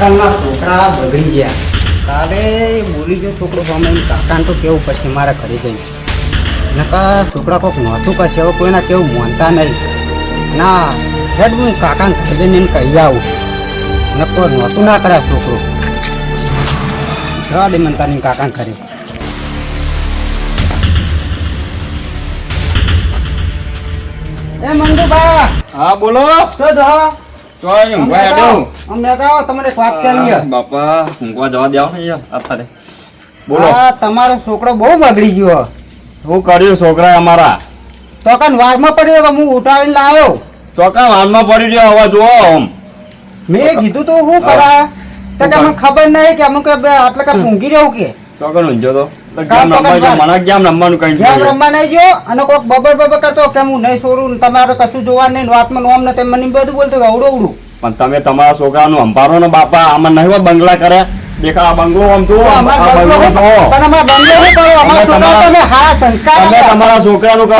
આજકાલના છોકરા બગડી ગયા. કાલે બોલી ગયો છોકરો એમ કાકાને તો કેવું પડશે મારા ઘરે જઈ નકા છોકરા કોઈક નહોતું કરશે હવે કોઈના કેવું માનતા નહીં. ના હેડ હું કાકાને ઘરે જઈને કહી આવું. નકો નહોતું ના કર્યા છોકરો. જવા દે મનતા નહીં કાકાને ઘરે. એ મંદુભા હા બોલો. તો જાઓ ચોય ઊંઘવા હેડો. અમને કહો તમને એક વાત કરવી બાપા ઊંઘવા જવા દેવા ને અત્યારે બોલો. તમારો છોકરો બહુ બગડી ગયો. શું કર્યું છોકરા અમારા? ચોકાન વારમાં પડ્યો તો હું ઉઠાવીને લાવ્યો ચોકા વાનમાં પડી રહ્યો હવે જુઓ આમ. મેં કીધું તો શું કરા તો કે ખબર નહીં કે અમુક આટલે કાંઈ ઊંઘી રહ્યું કે. ચોકા ઊંઝો તો? ને તમારે ને ને તેમ તમારા છોકરાનું અંભારો ને બાપા આમાં નહીં હોય બંગલા કરે. દેખા બંગલો આમ છોકરાઓ તમારા-. તમારા છોકરાનું કરો.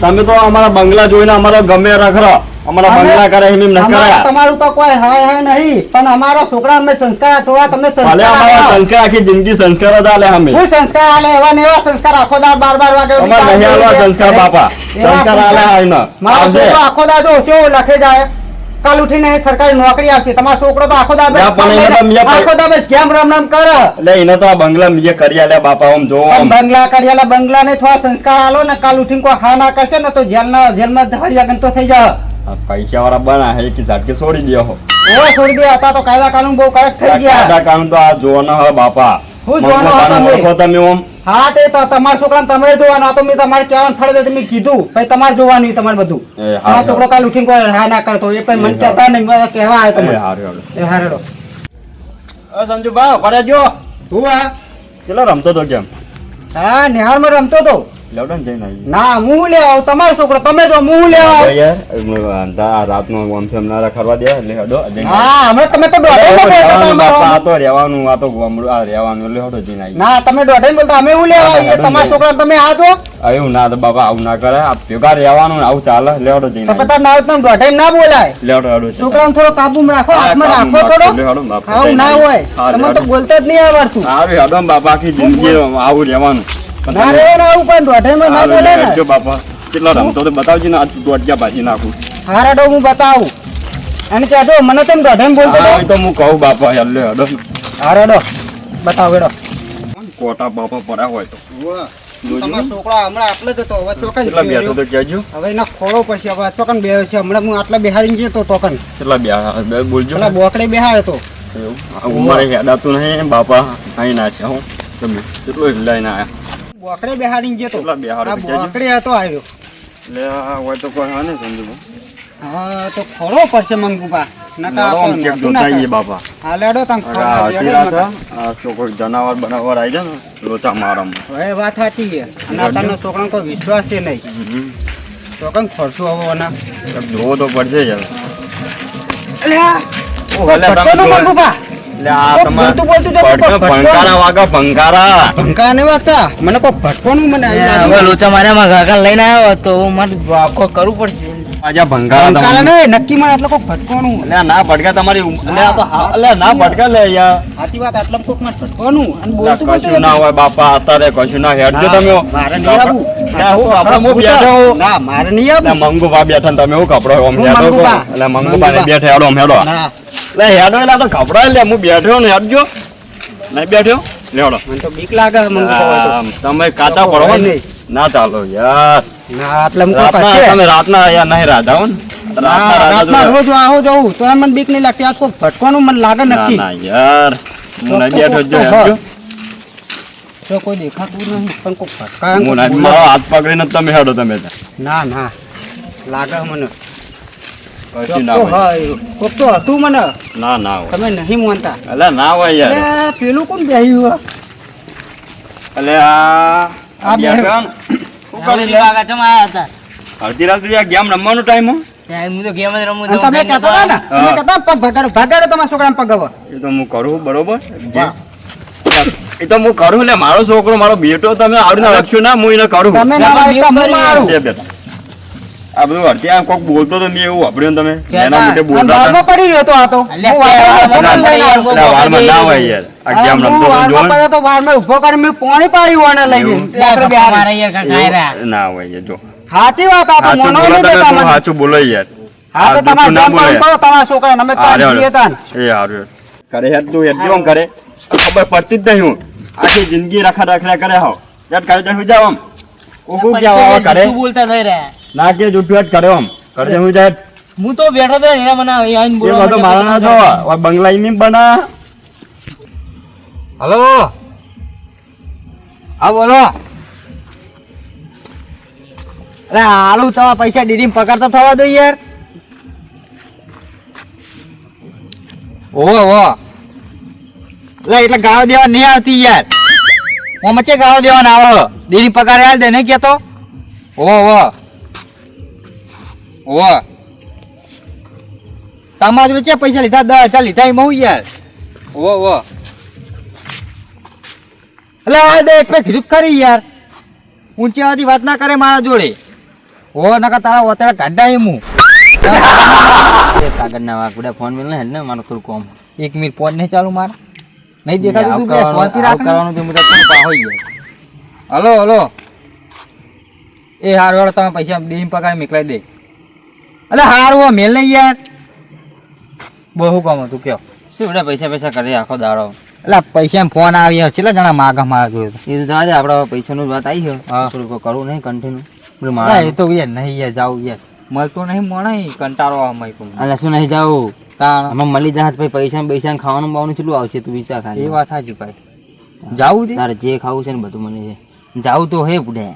તમે તો અમારા બંગલા જોઈને અમારો ગમે રખરો. અમારા બંગલા કરે એમ ન કરાય. તમારું તો કોઈ હાય હાય નહીં પણ અમારા છોકરા અમે સંસ્કાર થોડા તમને ભલે સંસ્કાર અમારા સંસ્કાર આખી જિંદગી સંસ્કાર જ આલે અમે. કોઈ સંસ્કાર આલે એવા ને એવા સંસ્કાર આખો દા બાર બાર વાગે અમારે નહીં આલવા સંસ્કાર બાપા. સંસ્કાર. આલે આઈને. મારો આવશે. છોકરો આખો જો કેવો લખે જાય. કાલ ઉઠીને સરકારી નોકરી આવશે તમારો છોકરો તો આખો ના, તો મેં આખો દાડો બસ ગેમ રામ રમ કરે. એટલે એને તો આ બંગલા મિયે કરી આલે બાપા ઓમ જો. બંગલા કડિયાલા બંગલા ને થોડા સંસ્કાર આલો ને કાલ ઉઠીને કોઈ હા ના કરશે ને તો જેલના જેલમાં ધડિયા ગણતો થઈ જાય પૈસા વાળા બના હે કે ઝાટકે છોડી દે હો. એવો છોડી દે હતા તો કાયદા કાનૂન બહુ કડક થઈ ગયા. કાયદા કાનૂન તો આ જોવાનો હે બાપા. હું જોવાનો હતો તમે? તમે ઓમ. હા તે તો તમાર છોકરાને તમે જોવાનો તો મેં તમારે કહેવાનું ફરજ હતી મેં કીધું. ભાઈ તમારે જોવાનું તમારે બધું. એ હા, છોકરો કાલ ઉઠીને કોઈ હા ના કરતો એ પણ મને કેતા કહેતા નહીં મને કહેવા આવ્યો તમે તમને. હારું, હારું. એ હારેડો ઓ સંજુ બા પડે જો તું આ? ચલો રમતો તો કેમ? હા નિહાળમાં રમતો તો લેવડો જઈને આવી. ના હું લેવા તમારો છોકરો તમે જો હું લેવા યાર આ રાતનો આમ તેમ ના રખડવા દે એટલે હેડો હા હમણાં તમે તો દોઢે બાપા, આ તો રહેવાનું આ તો ગામડું આ રહેવાનું એટલે હેડો જઈને આવી. ના તમે દોઢે બોલતા અમે હું લેવા આવીએ? તમારા છોકરા તમે આ જો. એવું ના તો બાબા આવું ના કરે. આ ભેગા રહેવાનું આવું ચાલે લેવડો જઈને પતા ના હોય દોઢે ના બોલાય. લેવડો હેડો. છોકરાને થોડો કાબુમાં રાખો હાથમાં રાખો થોડો. બાપા, આવું ના હોય. તમે તો બોલતા જ નહીં આવડતું. હેડો બાપા આખી જિંદગી આવું રહેવાનું. ના રે ના આવું પણ દોઢેમાં ના બોલે ને. હેડજો બાપા કેટલો રમતો તો બતાવજો ને આ દોઢિયા ભાજી નાખું. હારા ડો હું બતાવું. અને કહેતો મને તેમ દોઢેમ બોલતો હા, હતો એ તો હું કહું બાપા હેડલે હેડો. હારા ડો બતાવ હેડો. કોટા બાપા પડ્યા હોય તો. તમારો હમણાં આટલે હવે ચોકન કેટલા બેઠો તો કહેજો. હવે એના ખોળો પડશે. હવે ચોકન બે છે. હમણાં હું આટલા બેહાડીને જતો તોકન કેટલા બે બોલજો. બોકડે બેહાડ્યો તો. ઉંમરે હેડાતું નહીં બાપા. અહીં ના છે હું. તમે કેટલો લઈને આયા? બોકડે બેહાડીને ગયો તો. બોકડે હતો આવ્યો. લે હોય તો કોઈ હા ને હા તો ખોળો પડશે મંગુબા જનાવર બનાવર આવી જાય ને લોચા મારામાં. હવે વાત સાચી છે. અને છોકરાને કોઈ વિશ્વાસ છે નહીં. છોકરાને હવે ઓના. જોવો તો પડશે યાર ભલે. મંગુબા એટલે આ કોક તમારે બોલતું બોલતું જતો, કોક ભટકો. ભંકારા વાગા ભંકારા ભંકા ને વાગતા મને કોઈ ભટકોનું મને આવી હવે લાગ્યું. કાકા લઈને આવ્યો તો મારે આખો કરવું પડશે. આજા ભંકારા ભંકારા નક્કી મને એટલે કોઈ ભટકોનું એટલે ના ભટકા તમારી એટલે આ તો હા- એટલે આ ના ભટકા લે યાર. સાચી વાત આટલા કોકમાં ભટકોનું અને બોલતું બોલતું કશું ના હોય બાપા અત્યારે કશું ના હેડજો ના, તમે મારે નહીં આવું. હું બેઠો ના મારે નહીં આવું. મંગુભા બેઠા તમે હું કપડો. એટલે ને મંગુભા. બેઠા હેડો હેડો. ના. એટલે હેડો એટલે આ તો કપડા લે હું બેઠો ને હેડજો. નહીં બેઠો લેવડો મને તો બીક લાગે તમે કાચા પડો ને. નહીં. ના ચાલો યાર. ના એટલે રાતના પાસે તમે રાતના આયા નહીં રાધા હો રાતના રોજ આવો જવું તો મને બીક નહીં લાગતી. આ કોઈ ભટકોનું મને લાગે નક્કી. ના યાર. હું નહીં બેઠો જ જો હેડજો. કોઈ દેખાતું નહીં પણ કોઈ ભટકાય હું હાથ પકડીને તમે હેડો તમે ના ના. લાગે મને. તો હોય. હોય કોક તો હતું મને. ના ના તમે નહીં માનતા. એટલે ના હોય યાર. પેલું કોણ બેહ્યું એટલે આ આ આ બે- બેઠા ને. લે? કાકા ચમ આયા હતા અડધી રાત સુધી આ ગેમ રમવાનો ટાઈમ હો. ત્યાં તો ગેમ જ રમું તમે કહેતા હતા ને તમે કહેતા પગ ભગાડો ભગાડો તમારા છોકરાને પગ એ તો હું કરું બરોબર? એ તો હું કરું ને મારો છોકરો મારો બેટો તમે આવડીને લખશો ના હું એને કરું. તમે ના મારી તો હું મારું. બેટા આ બધું અડધી આમ કોક બોલતો તો મેં એવું વાપર્યું તમે? એના માટે બોલતા હતા. પડી રહ્યો તો આ તો. વાળમાં ના હોય યાર. આ રમતો જો વાળમાં તો વાળમાં ઊભો કરી મેં પાણી પાડ્યું આને લઈને. એવું? આપણે બે હારે. મારા યાર. કાંઈ ખાય રહ્યા. એવું ના હોય જો. સાચી વાત આ તો સાચું બોલો નહીં દેતા મને. સાચું બોલો યાર. હા તો તમારે જેમ કામ કરો તમારા છોકરાને. અમે તો હા, આમ રેવાડો. જઈએ તાન. એ હારું કરે યાર તું યાર કેમ કરે ખબર પડતી જ નહીં હું. આખી જિંદગી રખા રખડા કરે હો. યાર જાવ આમ. કોકું પણ કેવા કરે જૂઠું બોલતા થઈ રહ્યા. ના કે જૂઠું જ આમ. કરે હું જાય. હું તો બેઠો તો એના મને અહીં આવીને એ બધો મારા ના જો બંગલા ઈ બના. હલો? હા બોલો. અરે હાલું તમારા પૈસા દીદી પગાર તો થવા દો યાર. ઓહો ઓહો. એટલે ગાળો દેવા નહીં આવતી યાર. મચે ગાળો દેવાના આવો દીદી પગાર હાલ દે નહીં કેતો ઓ ઓહો. ઓ તમારા ચે પૈસા લીધા? દસ હજાર લીધા એમાં હું યાર? ઓ ઓહો. એટલે આ દે એક પે કીધું કરી યાર. ઊંચી વાત ના કરે મારા જોડે. ઓ નકા તારા ઓતરા કાઢા એમ હું. કાગળના વાકુડા ફોન મેલ ને ને મારો થોડું કોમ. એક મિનિટ ફોન નહીં ચાલુ મારા. નહીં દેખાતું તું બે ફોન કરવાનું તો કોણ હોય યાર. Hello hello. એ હાર વાળો તમે પૈસા દેઈને પગાર મોકલાઈ દે. અરે હારું મેલ નહીં યાર. બહુ કામ હતું કયો? શું બધા પૈસા પૈસા કરે આખો દાડો? એટલે પૈસા ફોન આવ્યા કેટલા જણા માગા મારા જોયું એ તો જવા દે પૈસાનું વાત આવી છે. હા. કરવું નહીં કન્ટિન્યુ મારા એ તો યાર નહીં યાર જાવું યાર. મળતો નહીં મળે કંટાળો આવે અલા શું નહીં જાવું કારણ અમે મળી જાય ભાઈ પૈસા પૈસા ખાવાનું બાવાનું કેટલું આવશે તું વિચાર એ વાત સાચી ભાઈ. જાવું તારે જે ખાવું છે ને બધું મને છે. જાવું તો હે બુડે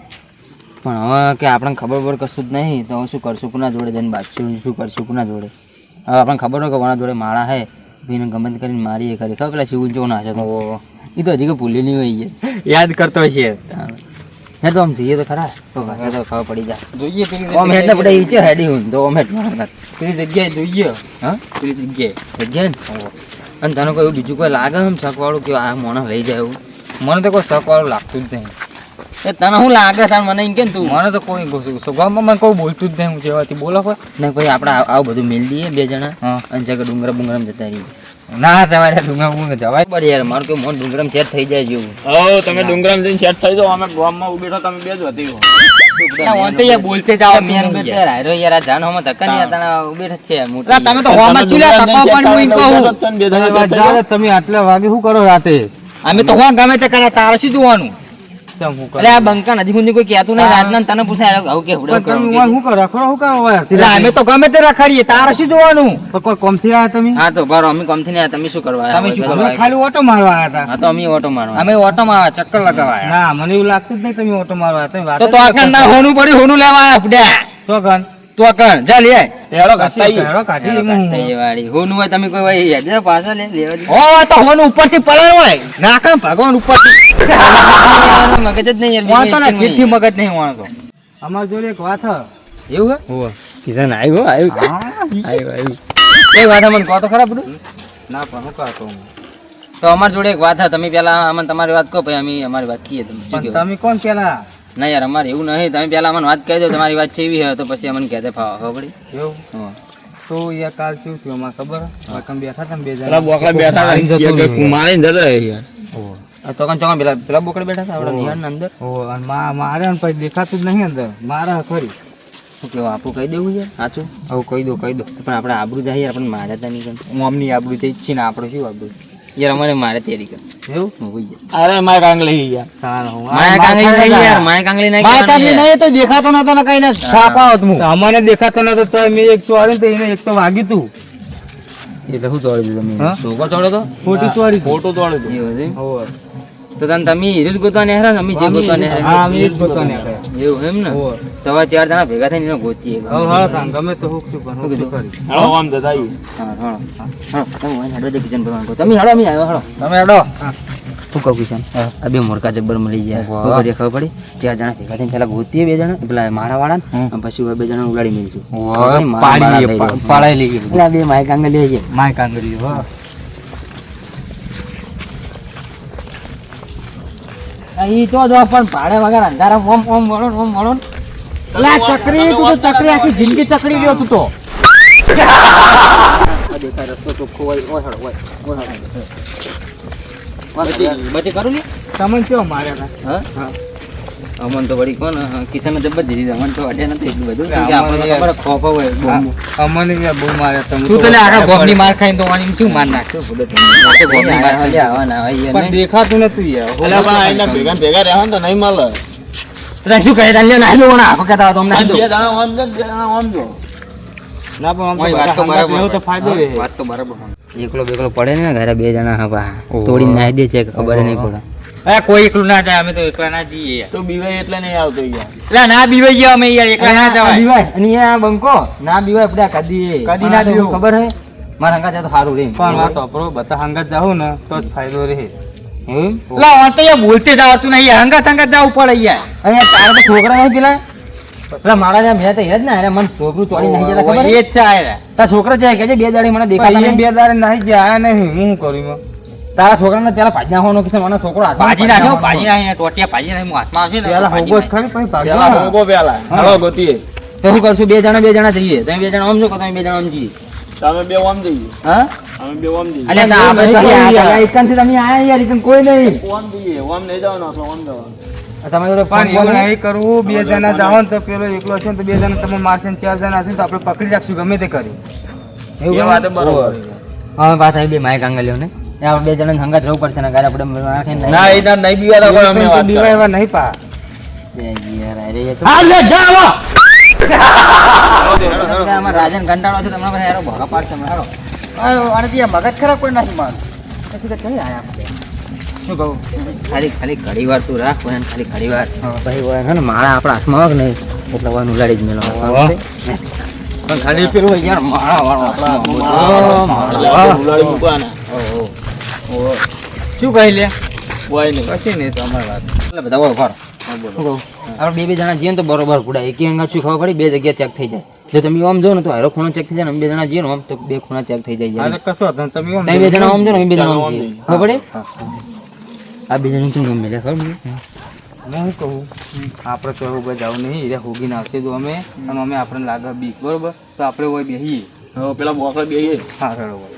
પણ હવે કે આપણને ખબર બર કશું જ નહીં તો હવે શું કરશું? કોના જોડે જઈને બાજશું શું કરશું? કોના જોડે? હવે આપણને ખબર હોય કે કોના જોડે માળા હે. ભીને ગમે કરીને મારીએ ખરી. ખબર પેલા શિવ જો ના છે? તો એ તો હજી કે ભૂલી નહીં હોય યાદ કરતો છે. હે તો આમ જઈએ તો ખરા. તો પાછા તો ખબર પડી જાય. જોઈએ પેલી ઓમ એટલે પડે ઈ છે રેડી હું તો ઓમ હેડ પેલી જગ્યાએ જોઈએ. હા? પેલી જગ્યાએ. જગ્યાએ ને? અને તને કોઈ એવું બીજું કોઈ લાગે એમ? શકવાળું કે આ મોણા લઈ જાય એવું? મને તો કોઈ શક વાળું લાગતું જ નહીં. એ તને શું લાગે? તાર મને એમ કેમ તું. મને તો કોઈ સ્વભાવમાં મને કોઈ બોલતું જ નહીં હું જેવાથી બોલો કોઈ. ને પછી આપણે આવું બધું મેળ દઈએ બે જણા? અને જગ્યા ડુંગરા બુંગરામ જતા રહીએ. ના તમારે ડુંગર હું જવાય. બરાબર યાર મારું કે મોન ડુંગરામ સેટ થઈ જાય જેવું. ઓ તમે ડુંગરામ જઈને સેટ થઈ જાઓ અમે ગામમાં ઊભી રહો તમે બે જ હતી બોલતે જાઓ મેન બેટ યાર? આ જાન હમણાં ધક્કા નહીં આતા ઊભી છે મોટી. તમે તો હોમાં ચૂલ્યા તપાવ પણ હું કહું તમે આટલા વાગે શું કરો રાતે અમે તો હોવા ગમે તે કરે તારે શું જોવાનું? એટલે આ બંકા નજીક ઊંધી કોઈ કહેતું નહીં રાતના તને પૂછાય આવું કે હુડો કરો? એટલે અમે તો ગમે તે રખડીએ તારે શું જોવાનું? કોઈ કોમથી આવ્યા તમે? હા તો બરો અમે કોમથી નહીં તમે શું કરવા તમે શું કરવા ખાલી ઓટો મારવા હતા. હા તો અમે ઓટો મારવા અમે ઓટો આવ્યા ચક્કર લગાવવા ના મને એવું લાગતું જ નહીં તમે ઓટો મારવા. તો તો આખા ના હોનું પડ્યું હોનું લેવા ફુડા તો તો કણ જા લે આય. કાઢી લઈ હું. એ વાળી. હોનું હોય તમે કોઈ હોય યાદ છે પાછા લે લેવા ઓ તો હોન ઉપરથી પડેલ હોય. નાખા ભગવાન ઉપરથી. મગજ જ નહીં યાર વાંધો ના બીજી મગજ નહીં વાણતો અમાર જોડે એક વાત હ. એવું હે? હોવે. કિશન આવ્યો આવ્યો. આવ્યો આવ્યો. કઈ વાત મને કહો તો ખરા બધું. ના પણ હું કહતો હું તો અમાર જોડે એક વાત હે તમે પેલા અમને તમારી વાત કહો પછી અમે અમારી વાત કહીએ. તમે તમે કોણ પેલા? ના યાર અમારે એવું નહીં. તમે પેલા મને વાત કહી દો તમારી વાત છે એવી હોય તો પછી અમને કહેતે ફાવા ખબર પડી એવું? તો યાર કાલ શું થયું અમારે ખબર? વાકમ બેઠા હતા બે પેલા બોકડા બેઠા મારીને જતો હતા રહ્યો. મારીને જતો રહ્યો યાર. તો કણ ચોકણ પેલા પેલા બોકડે બેઠા હતા આપણા નિહાળના અંદર. અને મારે ને પછી દેખાતું જ નહીં અંદર. મારા ખરી. શું કેવું કહી દેવું યાર? સાચું? હવે કહી દો કહી દો. પણ આપણે આબરૂ જાય યાર આપણને માર્યા તા નહીં. હું અમની આબરૂ થઈ જ ને આપણે શું આબરૂ? યાર અમારે મારે તૈયારી કર. એવું. અરે માય કાંગલી યાર. તારે કાંગલી નહીં યાર માયા કાંગલી નહીં માયા કાંગલી નહીં તો દેખાતો નતો ને કઈ ને છાપા હોત હું. અમને દેખાતો નતો તો મેં એક ચોરી તો એને એક તો વાગ્યું તું. એટલે હું ચોરી દીધું તમે? સોકો ધોકો તો? ફોટો ચોરી ફોટો તોડે તો એવું છે? તો તને તમે હીરું જ ગોતવા નેહરા અમે જે ગોતવા નેહરા હા. અમે જ ગોતવા નીકળ્યા. એવું એમ ને. તો હવે ચાર જણા ભેગા થઈને એને ગોતીએ. હા હાલો તાન, ગમે તો હુક છું પણ હુક છું ખરી. હાલો આમ દદાઈ હા હા હા તમે વાંહે હેડો દે કિશન ભગવાન. તમે હેડો અમે આવ્યો હેડો તમે હેડો. શું કહું કિશન આ બે મોરકા જબ્બર મળી ગયા. શું કરીએ ખબર પડી? ચાર જણા ભેગા થઈને પેલા ગોતીએ બે જણા પેલા મારા વાળા. પછી બે જણા ઉડાડી મેળશું. પાડી પાડાઈ લઈએ. બે માય આંગળ લઈ જઈએ માય કાંગરી હો ઈ તો જો પણ ભાડે વગર અંધારા ઓમ ઓમ વળો ઓમ વળો ને. લા ચકરી તું તો ચકરી આખી જિંદગી ચકરી ગયો તું તો. બધી કરું ને તમને કેવો માર્યા હતા હા. અમન તો વળી કોણ કિશન જબર દીધી અમન તો અડે નથી એટલું બધું. કે અમને આપણે તો ખબર ખોફ હોય અમન અમને બહુ મારે તમે તું તો તો આખા બોમ્બની માર ખાઈને તો આની શું માર નાખ્યો બોમ્બની માર ખાઈ આવવાના હોય પણ નહીં. દેખાતું નથી યાર. ઓલા બા એના ભેગા ભેગા રહેવા તો નહીં મળે. તને શું કહે? તારે ના નાહી ના આખો કહેતા તો અમને બે દાણા જો, બે જો. ના પણ આમ તો વાત તો બરાબર તો ફાયદો રહે. વાત તો બરાબર એકલો બેકલો પડે ને ઘરે બે જણા હવા તોડી તોડીને દે છે ખબર નહીં પડે. અરે કોઈ એકલું ના જાય અમે તો એકલા ના જઈએ તું બીવાય એટલે નહીં આવતો યાર લા ના બીવાઈ ગયા અમે યાર એકલા ના જવાય. બીવાય અને આ બંકો ના બીવાય આપણે કદી. કદી ના બીવું. ખબર હે મારા હંગા તો સારું રે. પણ વાત વાપરો બધા હંગાત જાઉં ને તો જ ફાયદો રહે. લા વાં તો યાર બોલતે જ આવડતું નહીં હંગા હંગા જવું પડે યાર. અહીંયા તારે તો છોકરા નહીં પેલા? પેલા મારા જ્યાં મેં તો એ જ ને અરે મને છોકરું ચોરી નહીં જતા ખબર એ જ છે તારા છોકરા જાય કે બે દાડી મને નહીં. બે દાડે નાહી ગયા નહીં હું કર્યું કરું? તારા છોકરાને પેલા ભાજી નાખવાનો કે મને છોકરો ભાજી નાખ્યો ભાજી નાખીને ટોટિયા ભાજી નાખી હાથમાં આવશે ને પેલા હોગો ખરી પછી પેલા હોગો પેલા. હાલો ગોતીએ. તો શું કરશું બે જણા બે જણા જઈએ. તમે બે જણા આમ છો કે તમે બે જણા આમ જઈએ? તમે બે ઓમ જઈએ. હા? અમે બે ઓમ જઈએ. ના તો તમે આયા યાર કોઈ નહીં. ઓમ જઈએ ઓમ નહીં જવાનું આપણે ઓમ જવાનું. તમે જોડે પણ એવું નહીં કરવું બે જણા જાવ ને તો પેલો એકલો છે ને તો બે જણા તમે મારશે ને ચાર જણા હશે ને તો આપણે પકડી રાખશું ગમે તે કરી. એવું એ બરોબર. હવે પાછા આવી બે માય આંગલ્યો ને એ આપણે બે જણા હંગાત રહેવું પડશે ને ગારે આપણે નાખીને એ ના નહીં બીવાતા પણ અમે વાત બીવા એવા નહીં પા. રાજન કંટાળો છે તમને યાર ભોગા પાડશે હાલો. આ આનાથી મગજ ખરાબ કોઈ નાખી મારું. પછી તો કઈ આયા આપણે. શું કહું? ખાલી ખાલી ઘડી વાર તું રાખ હોય ને ખાલી ઘડી વાર. ભાઈ હોય ને માળા આપણા હાથમાં હોય કે નહીં. એટલે હોય ઉલાડી જ મેળવવા ખાલી પેલું યાર માળા વાળો આપણા ઉલાળી મૂકવાના. શું કહી લે? કોઈ નહીં. પછી નહીં તો અમારી વાત. એટલે બધા હોય ખરો. આપણે બે બે જણા જઈએ તો બરોબર પુડાય એક અંગા શું ખબર પડી? બે જગ્યા ચેક થઈ જાય. જો તમે આમ જો ને તો હારો ખૂણો ચેક થઈ જાય ને અમે બે જણા જઈએ ને આમ તો બે ખૂણા ચેક થઈ જાય કશો તમે તમે બે જણા આમ જો ને બે જણા આમ જઈએ. ખબર પડે? આ બે જણા શું ગમે છે ખબર? હું. કહું? આપણે તો એવું બધા જવું નહીં. એ હોગીને આવશે તો અમે. અને અમે આપણને લાગે બીક બરોબર? તો આપણે હોય બેહીએ. પેલા બોકડા બેહીએ. હા બરોબર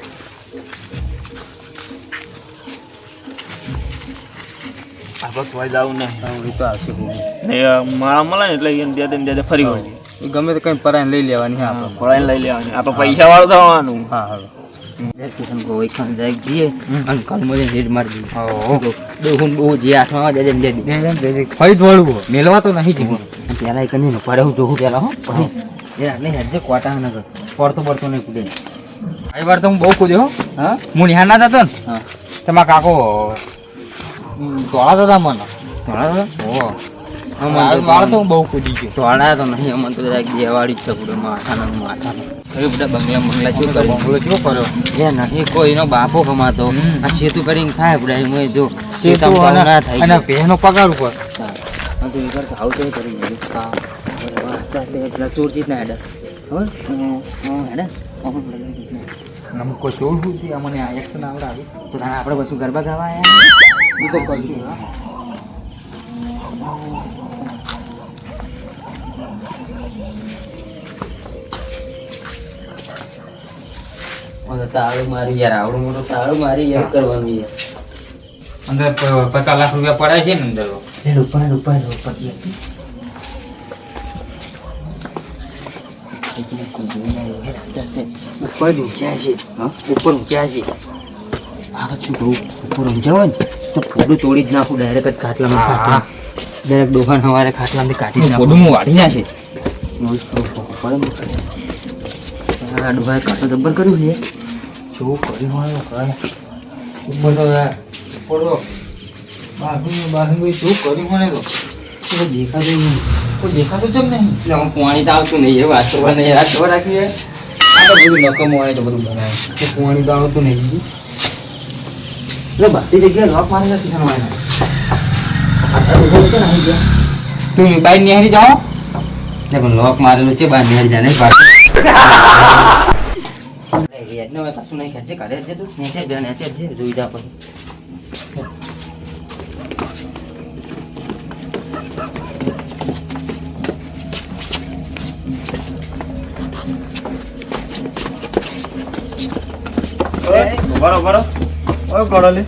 આપણે તોય જાવું નહીં. તો આવશે હોગી ને એ માળા મળે ને એટલે એને ત્યાં દે ફરી વળી ગમે તો કઈ પરાઈને લઈ લેવાની હા આપણે લઈ લેવાની. આપણે પૈસા વાળું થવાનું. હા હાલો કિશન કો વૈખાણ જાય જઈએ અને રેડ મારી હું બહુ જે આવે દે. દે દે. ફરી દોડવું મેલવા તો નહીં જીવું પેલા એક નહીં પડે હું જોઉં પહેલાં હો. પછી એ આટલે હેડજે કોટા ન પડતો પડતો નહીં કુદે. આ વાર તો હું બહુ કૂદ્યો હા. હું? નિહાળ થતો ને? હા. તમારા કાકો ધોળા તો મને ધોળા તો મારો મારો તો બહુ કૂદી ગયો ધોળા તો નહીં અમને તો જરાક દેવાળી જ છે પૂરે માથાના માથાના. બધા બંગલા બંગલા કરે? બંગલો કેવો કર્યો? એ નહીં કોઈનો બાપો કમાતો. આ સેતુ કરીને ખાય આપણે એમાં જો સેતુ સેતામ ભાવ અને- ના થાય. અને પહેનો પગાર ઉપર. હા તો વિચાર તો આવું કેવું કરી દીધું હા બરાબર. આસ્તે આસ્તે પેલા ચોર ચીજ ના હેડે. ખબર? હેડે? અમે કોઈ ચોર સુધી અમને આ એક્શન આવડે તો આપણે પછી ગરબા ગાવા એ તો કરશું તાળું મારી યાર આવડું મોટું તાળું મારી યાર કરવાનું યાર. અંદર પચાસ લાખ રૂપિયા પડાય છે ને અંદર? લે ઉપર ઉપર ઉપર ઊંચ્યા છે? હા? ઉપર ઊંચ્યા છે? શું કહું ઉપર હોય ને? તો ફોડું તોડી જ નાખું ડાયરેક્ટ જ ખાટલામાં. ડાયરેક્ટ દોકાન સવારે ખાટલામાંથી કાઢી જ નાખું. પોડું હું વાળી નાખે આ ડોહાએ કાંટો જબ્બર કર્યું છે. શું કર્યું હોય ભાઈ ઉપર તો યાર બાથરૂમ બાથરૂમ શું કર્યું મને તો. દેખાતું નહીં. કોઈ દેખાતું છે નહીં. એટલે હું પાણી તો આવતું નહીં એ વાત તો મને યાદ ખબર રાખી આ તો બધું નકમ હોય તો બધું બનાવે. તો પાણી તો આવતું નહીં. બધી જગ્યાએ લોક મારી નથી તું બાઈ નિહારી જાઓ. પણ લોક મારેલું છે બાર નિહારી જાને કશું નહીં ખેંચે કરે છે તું ખેંચે જ નેચે છે જોઈ બરો બરો ઓય ગોળો લે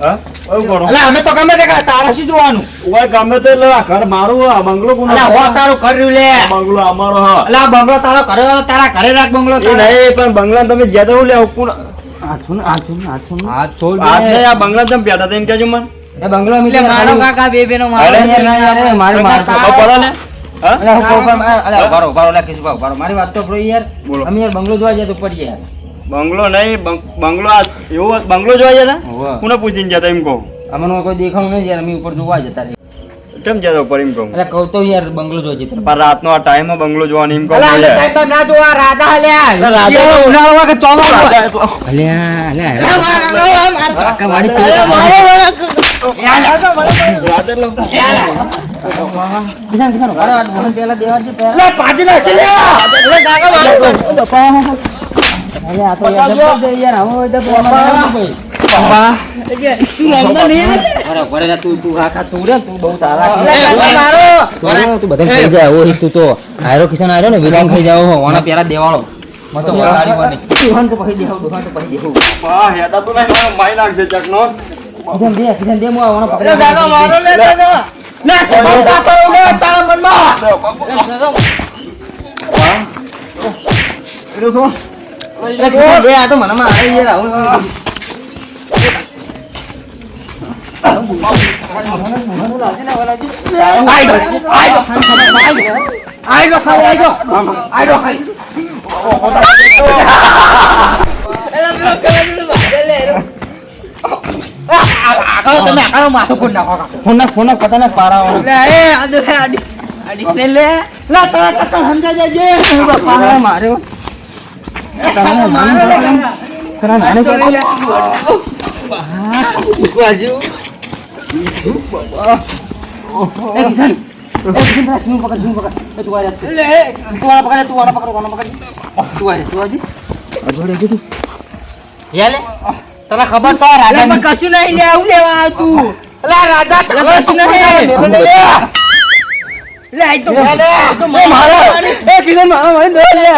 હા? ઓય ગોળો અલા અમે તો ગમે તે કાંઈ શું જોવાનું? ઓય ગમે તે લે ઘર મારું આ બંગલો કોનો અલા હો તારું કર્યું લે. બંગલો અમારો હા. અલા બંગલો તારો ઘરે તારા ઘરે રાખ બંગલો નહીં પણ બંગલા તમે જ્યાં તો લે કોણ આછું ને આછું આછું ને. હાથ છોડ આજ દે. નહીં આ બંગલા તમે બેઠા હતા એમ મને. એ બંગલો અમે મારો કાકા બે બેનો મારો યાર, ના, યાર, એ મારી માર ખબર પડે ને. હા? અલા, હું કહું પણ, અલા, ઊભા રહો, ઊભા રહો, અલા, કિશુભા, ઊભા રહો. મારી વાત તો સાંભળો યાર. અમે યાર બંગલો જોવા જાય તો પડી યાર. બંગલો નહીં બંગલો આ એવો બંગલો જોવા જતા. કોને પૂછીને જતા એમ કહું અમને કોઈ દેખાણું નહીં યાર અમે ઉપર જોવા જતા કેમ જતા ઉપર એમ કહું એટલે કહું તો યાર બંગલો જોવા જતા પણ રાતનો આ ટાઈમ બંગલો જોવાનો એમ કહું ના જોવા રાધા લ્યા રાધા ઉનાળો ચોમાસું હોય. અલ્યા, અલ્યા, લો. દેવા લે. કાકા મારો. અલ્યા, આ તો યાર છે યાર, હવે તો ભાઈ. અરે, ઊભા બા, મારે મારી મારો આ તો મને માં યાર આવું તમે આકારો માથું ફોડ નાખો. ફોના ફોના પતાના પારાવાનો લે, લે, લે. સમજાઈ જાય તને ખબર તો રાજા કશું નહીં લે, આવું લેવા આવતું. રાજા કશું નહીં. લે, તો મારો. એ લે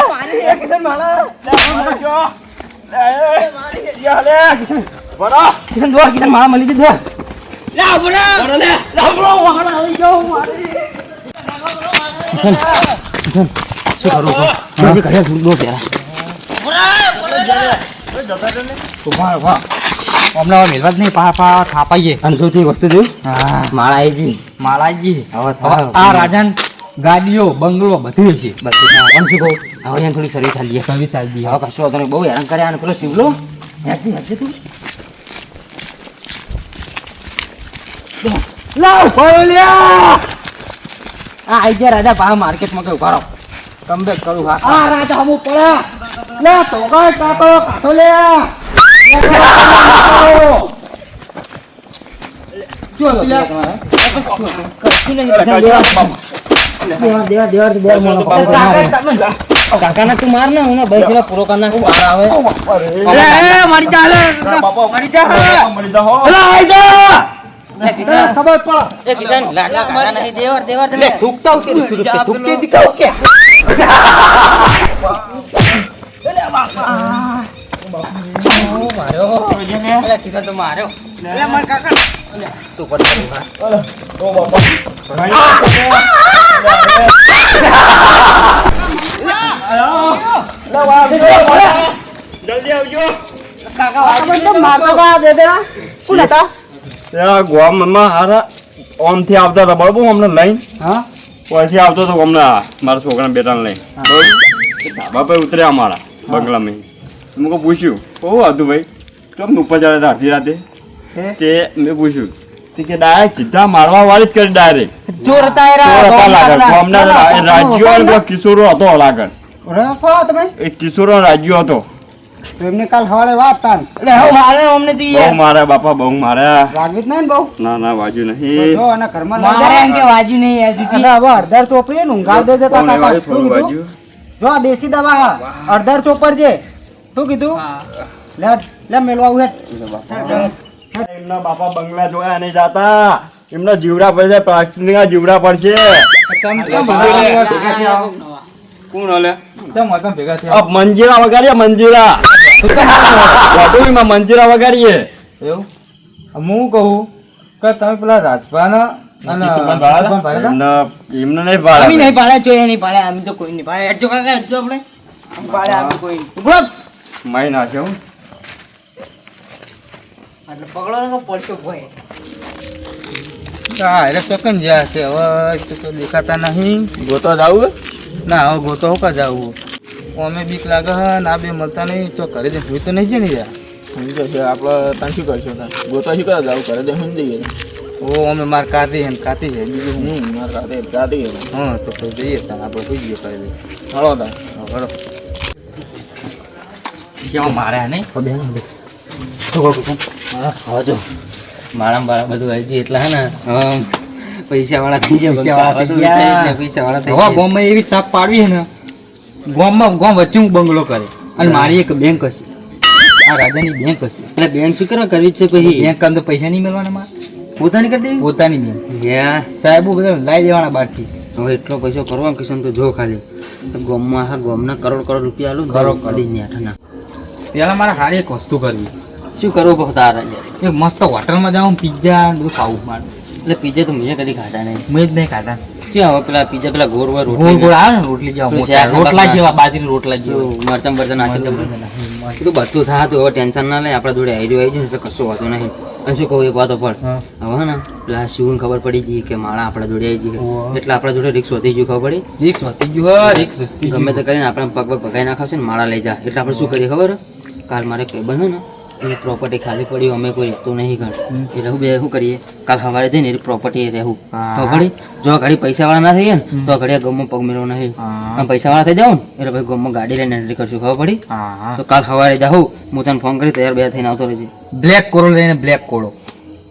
હમણાં જ નહીં પા પા અને સૌથી વસ્તુ જોયું? હા. માળાજી આ રાજાન ગાડીઓ બંગલો બધી છે. બધી. શું કહું હવે એને થોડી સર્વિસ ચાલી સર્વિસ ચાલી હવે કશું તને બહુ હેરાન કર્યા અને પેલો શિવલો. હેસી હેઠી તું. લાવ ભયો આ આઈ ગયા રાજા પા માર્કેટમાં કઈ ઊભા રહો. કમબેક કરું હા. આ રાજા હમું પડ્યા. લે, તો કઈ કાકો કાઠો લે. જો કશું નહીં. દેવા દેવા દેવા દેવા મોનો કાકાના તું માર ને હું ભાઈ પેલા પૂરો કરના મારા આવે. મારી ચાલે મારી ચાલે મારી મરી જા. મળી આઈ જા. ખબર પડે. એ કિશન લાડલા કાકા નહીં દેવર દેવર તમે થૂકતા ઉકે થૂકતે દીકા ઉકે માર્યો. અલે કિશન તો માર્યો. માર કાકા. ત્યાં હારા આવતા હતા બરોબર અમને લઈને પછી આવતો હતો હમણાં મારા છોકરા બેટાને બરોબર ધાબા ઉતર્યા અમારા બંગલામાં મેં કહું પૂછ્યું કહું હતું ભાઈ ઉપર ચડ્યા હતા અડધી મેં પૂછ્યું કે ડાયરેક્ટ સીધા મારવા વાળી જ કરી ડાયરેક્ટ ચોર હતા ચોર હતા લાગણ ગામના રા- રાજ્યો કિશોરો હતો લાગણ રફો તમે? એ કિશોરો રાજ્યો હતો. તો એમને કાલ સવારે વાત તાન. લે હવે મારે અમને તો બહુ માર્યા બાપા બહુ માર્યા લાગવી નહીં બહુ? ના ના વાજુ નહીં. જો અને ઘરમાં મારે એમ કે વાજ્યું નહીં યાર અને હવે અડધર ચોપડી ને ઊંઘાડ દે જતા કાકા. શું કીધું? જો આ દેશી દવા હા. અડધર ચોપડ છે. શું કીધું? લે લે મેલવા આવું હેઠ. એમના બાપા બંગલા જોયા નહીં જાતા. એમના જીવડા પડશે પ્લાસ્ટિકના જીવડા પડશે કોણ હલે મંજીરા વગાડીએ મંજીરા. વાટોળીમાં મંજીરા વગાડીએ. એવું? હું કહું કે તમે પેલા ભાડા? એમને નહીં ભાડા નહીં પાડ્યા જો નહીં પાડ્યા અમે તો કોઈ નહીં પાડ્યા હેડજો કાકા હેડજો આપણે. અમે પાડ્યા કોઈ નહીં. માઈ નાખ્યો એટલે પકડો પડશો ભાઈ હા એટલે ચોકન જ્યાં છે? હવે તો તો દેખાતા નહીં. ગોતો જાવું ના હવે ગોતો હોકા જાવું અમે બીક લાગે હા ના બે મળતા નહીં તો ઘરે જઈને હોય તો નહીં છે ને યાર આપણે ત્યાં શું કરશું ત્યાં ગોતો શું કરે જાવ જઈને જમીન જઈએ. ઓ અમે માર કાતી છે ને કાતી છે બીજું હું મારે કાતી કાતી જાતી હા. તો પછી જઈએ ત્યાં આપણે સુઈ જઈએ કરી દઈએ હળો તા હળો કેવા માર્યા નહીં હવે જો. મારા બાળા બધું આવી ગયું એટલે હે ને પૈસા વાળા થઈ ગયા પૈસાવાળા થઈ ગયા. પૈસા વાળા થઈ ગયા. ગામમાં એવી સાફ પાડવી છે ને ગામમાં ગોમ વચ્ચે હું બંગલો કરે. અને મારી એક બેંક હશે. આ રાજાની બેંક હશે. એટલે બેંક શું કરવા કરવી છે પછી? બેંક કામ તો પૈસા નહીં મળવાના મારે. પોતાની કરી દેવી? પોતાની બેંક. યા. સાહેબો બધા લાવી દેવાના બહારથી. હવે એટલો પૈસો કરવાનો કિશન તો જો ખાલી. ગોમમાં હા ગોમના કરોડ કરોડ રૂપિયા આલું કરોડ કરોડ. કરોડ આઠના. પહેલાં મારે સારી એક વસ્તુ કરવી. શું કરવું તારા એક મસ્ત હોટલમાં જાઉં પિઝા બધું ખાવું મારે. એટલે પીઝા તો મેં કદી ખાધા નહીં. મેં જ નહીં ખાતા શું હવે પેલા પીઝા પેલા ગોળ ગોળ રોટલી ગોળ આવે ને રોટલી જેવા રોટલા જેવા બાજરી રોટલા જેવા. મરચમ બરચમ નાખી તો બધું થાય તો હવે ટેન્શન ના લે આપણા જોડે આવી આવી જાય તો કશું વાંધો નહીં. અને શું કહું એક વાતો પણ? હવે ને પેલા શિવને ખબર પડી ગઈ કે માળા આપણા જોડે આવી ગઈ એટલે આપણા જોડે રિક્સ વધી ગયું ખબર પડી? રિક્ષ વધી ગયું હો, ગમે તે કરીને આપણે પગ પગ ભગાઈ નાખાવશે ને માળા લઈ જા. એટલે આપણે શું કરીએ ખબર? કાલ મારે કઈ બને ને એની પ્રોપર્ટી ખાલી પડી અમે કોઈ રહેતું નહીં ગણ એટલે હું બે શું કરીએ? કાલ સવારે જઈને એની પ્રોપર્ટી રહેવું. તો ઘડી જો ઘડી પૈસા વાળા ના થઈએ ને તો ઘડી ગમમાં પગ મેળવો નહીં. અને પૈસા વાળા થઈ જાઉં ને એટલે ભાઈ ગમમાં ગાડી લઈને એન્ટ્રી કરશું. ખબર પડી? તો કાલ સવારે જાઉં હું તને ફોન કરી તૈયાર બે થઈને આવતો રહેજે. બ્લેક કોરો લઈને બ્લેક કોળો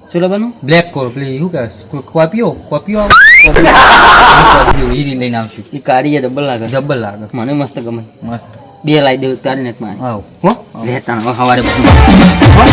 શું લેવાનું બ્લેક કોરો પેલી શું કહે કોપીઓ કોપીઓ કોપીઓ એ લઈને આવશું. એ કાઢીએ ડબલ લાગે. ડબલ લાગે. મને મસ્ત ગમે. મસ્ત. બે લાવી દેવું તારી નેટમાં આવ હો લેતા હવે સવારે બધું. હો?